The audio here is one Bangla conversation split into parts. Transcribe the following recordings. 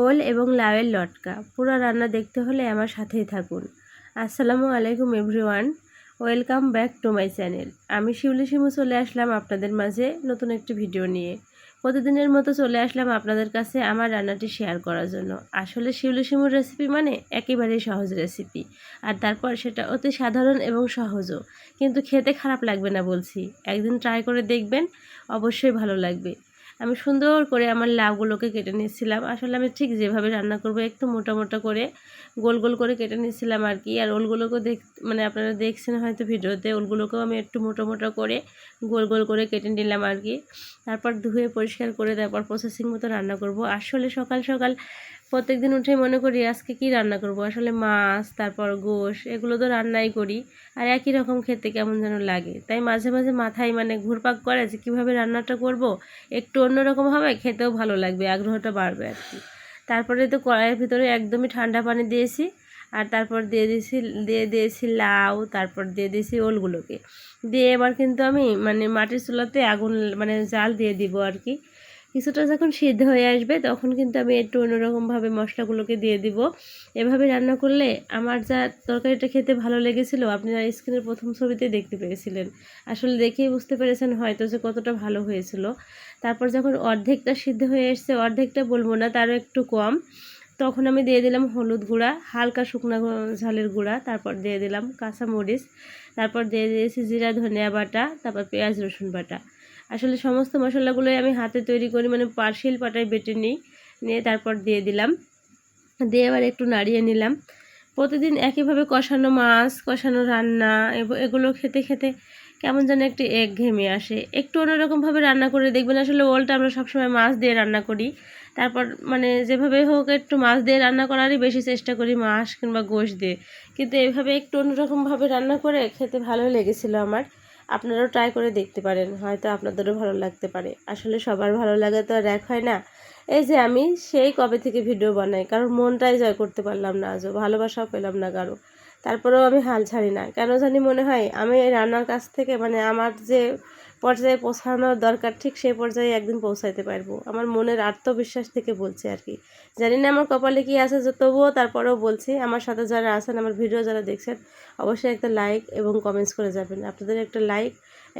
ওল এবং লাউয়ের লটকা। পুরো রান্না দেখতে হলে আমার সাথেই থাকুন। আসসালামু আলাইকুম, everyone. Welcome back to my channel. আমি শিউলি শিমু চলে আসলাম আপনাদের মাঝে নতুন একটি ভিডিও নিয়ে। প্রতিদিনের মতো চলে আসলাম আপনাদের কাছে আমার রান্নাটি শেয়ার করার জন্য। আসলে শিউলি শিমুর রেসিপি মানে একেবারেই সহজ রেসিপি আর তারপর সেটা অতি সাধারণ এবং সহজও। কিন্তু খেতে খারাপ লাগবে না বলছি। একদিন ট্রাই করে দেখবেন, অবশ্যই ভালো লাগবে। আমি সুন্দর করে আমার লাউগুলোকে কেটে নিয়েছিলাম। আসলে আমি ঠিক যেভাবে রান্না করব, একটু মোটা মোটা করে গোল গোল করে কেটে নিয়েছিলাম আর কি। আর ওলগুলোকেও দেখ মানে আপনারা দেখছেন হয়তো ভিডিওতে, ওলগুলোকেও আমি একটু মোটা মোটা করে গোল গোল করে কেটে নিলাম আর কি। তারপর ধুয়ে পরিষ্কার করে তারপর প্রসেসিং মতো রান্না করব। আসলে সকাল সকাল প্রত্যেক দিন উঠে মনে করি, আজকে কি রান্না করব? আসলে মাছ, তারপর গোশ, এগুলো তো রান্নাই করি। আর একই রকম খেতে কেমন যেন লাগে। তাই মাঝে মাঝে মাথায় মানে ঘুরপাক করে যে, কীভাবে রান্নাটা করব? একটু অন্যরকম হবে, খেতেও ভালো লাগবে, আগ্রহটা বাড়বে আর কি। তারপরে তো কড়াইয়ের ভিতরে একদমই ঠান্ডা পানি দিয়েছি। আর তারপর দিয়ে দিয়েছি দিয়ে দিয়েছি লাউ, তারপর দিয়ে দিয়েছি ওলগুলোকে। দিয়ে এবার কিন্তু আমি মানে মাটির চুলাতে আগুন মানে জাল দিয়ে দিব আর কি। কিছুটা যখন সিদ্ধ হয়ে আসবে, তখন কিন্তু আমি একটু অন্যরকমভাবে মশলাগুলোকে দিয়ে দিব। এভাবে রান্না করলে আমার যা তরকারিটা খেতে ভালো লেগেছিল আপনারা স্ক্রিনের প্রথম ছবিতে দেখতে পেয়েছিলেন আসলে দেখেই বুঝতে পেরেছেন হয়তো যে কতটা ভালো হয়েছিল। তারপর যখন অর্ধেকটা সিদ্ধ হয়ে এসছে, অর্ধেকটা বলব না, তারও একটু কম। তখন আমি দিয়ে দিলাম হলুদ গুঁড়া, হালকা শুকনো ঝালের গুঁড়া, তারপর দিয়ে দিলাম কাঁচা মরিচ তারপর দিয়ে দিয়েছি জিরা ধনিয়া বাটা, তারপর পেঁয়াজ রসুন বাটা। আসলে সমস্ত মশলাগুলোই আমি হাতে তৈরি করি মানে পার্সিল পাটায় বেটে নিই, নিয়ে তারপর দিয়ে দিলাম। দিয়ে এবার একটু নাড়িয়ে নিলাম। প্রতিদিন একইভাবে কষানো মাছ, কষানো রান্না এগুলো খেতে খেতে কেমন যেন একটু এক ঘেমে আসে। একটু অন্যরকমভাবে রান্না করে দেখবেন আসলে ওলটা আমরা সবসময় মাছ দিয়ে রান্না করি। তারপর মানে যেভাবে হোক একটু মাছ দিয়ে রান্না করারই বেশি চেষ্টা করি, মাছ কিংবা গোশ দিয়ে। কিন্তু এভাবে একটু অন্যরকমভাবে রান্না করে খেতে ভালো লেগেছিলো আমার। আপনারাও ট্রাই করে দেখতে পারেন, হয়তো আপনাদেরও ভালো লাগতে পারে। আসলে সবার ভালো লাগা তো আর এক হয় না। এই যে আমি সেই কবে থেকে ভিডিও বানাই কারণ মনটাই জয় করতে পারলাম না, আজও ভালোবাসাও পেলাম না কারও। তারপরেও আমি হাল ছাড়ি না। কেন জানি মনে হয় আমি এই রান্নার কাছ থেকে মানে আমার যে পর্যায়ে পৌঁছানোর দরকার, ঠিক সেই পর্যায়ে একদিন পৌঁছাইতে পারব। আমার মনের আত্মবিশ্বাস থেকে বলছি আর কি। জানি না আমার কপালে কি আছে, যে তবুও তারপরেও বলছি, আমার সাথে যারা আছেন, আমার ভিডিও যারা দেখছেন, অবশ্যই একটা লাইক এবং কমেন্টস করে যাবেন। আপনাদের একটা লাইক,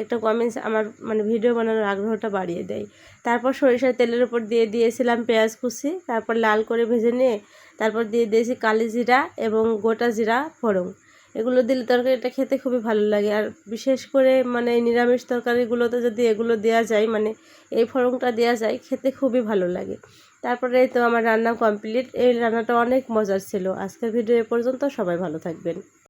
একটা কমেন্টস আমার মানে ভিডিও বানানোর আগ্রহটা বাড়িয়ে দেয়। তারপর সরিষার তেলের উপর দিয়ে দিয়েছিলাম পেঁয়াজ কুচি, তারপর লাল করে ভেজে নিয়ে তারপর দিয়ে দিয়েছি কালি জিরা এবং গোটা জিরা ফোড়ন। এগুলো দিলে তরকারিটা খেতে খুবই ভালো লাগে। আর বিশেষ করে মানে নিরামিষ তরকারিগুলোতে যদি এগুলো দেওয়া যায় মানে এই ফরমটা দেওয়া যায়, খেতে খুবই ভালো লাগে। তারপরে তো আমার রান্না কমপ্লিট এই রান্নাটা অনেক মজার ছিল। আজকের ভিডিও এ পর্যন্ত সবাই ভালো থাকবেন।